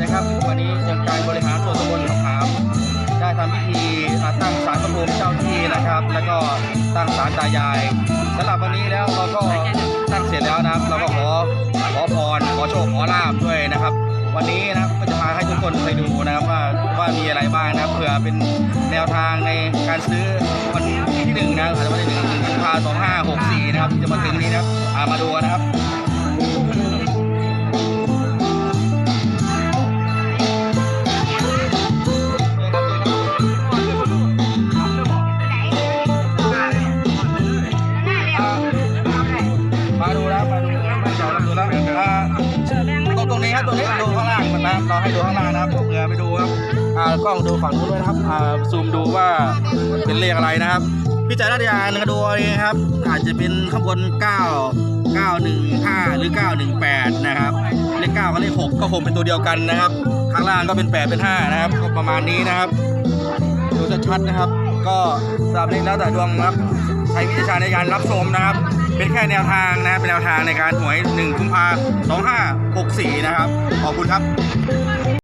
นะครับ วันนี้องการบริหารส่วนตำบลหนองขามได้ทำพิธีตั้งศาลพระภูมิเจ้าที่นะครับ แล้วก็ตั้งศาลตายายสำหรับวันนี้แล้วเราก็ตั้งเสร็จแล้วนะครับ เราก็ขอขอพรขอโชคขอลาบด้วยนะครับ วันนี้นะครับก็จะพาให้ทุกคนไปดูนะครับว่าว่ามีอะไรบ้างนะเผื่อเป็นแนวทางในการซื้อวันที่หนึ่งนะครับอาจจะวันที่หนึ่งกุมภาสองห้าหกสี่นะครับจะมาถึงนี้นะครับมาดูกันนะครับ ดูแล้วมาดูไม่จอดดูแล้วอ่าตรงตรงนี้ครับตรงนี้ดูข้างล่างมันนะเราให้ดูข้างล่างนะครับเผื่อไปดูครับอ่ากล้องดูฝั่งนู้นด้วยนะครับอ่าซูมดูว่าเป็นเลขอะไรนะครับพี่จ๋าราดยานก็ดูเอาเองครับ อาจจะเป็นข้างบน 9 915 หรือ 918 นะครับ เลข 9กับเลข 6 ก็คงเป็นตัวเดียวกันนะครับ ข้างล่างก็เป็น 8 เป็น 5 นะครับก็ประมาณนี้นะครับ ดูชัดๆนะครับ ก็สำหรับนี้แล้วแต่ดวงนะครับใช้วิจารณญาณในการรับชมนะครับ เป็นแค่แนวทางนะ เป็นแนวทางในการหวย1กุมภาสองห้าหกสี่นะครับ ขอบคุณครับ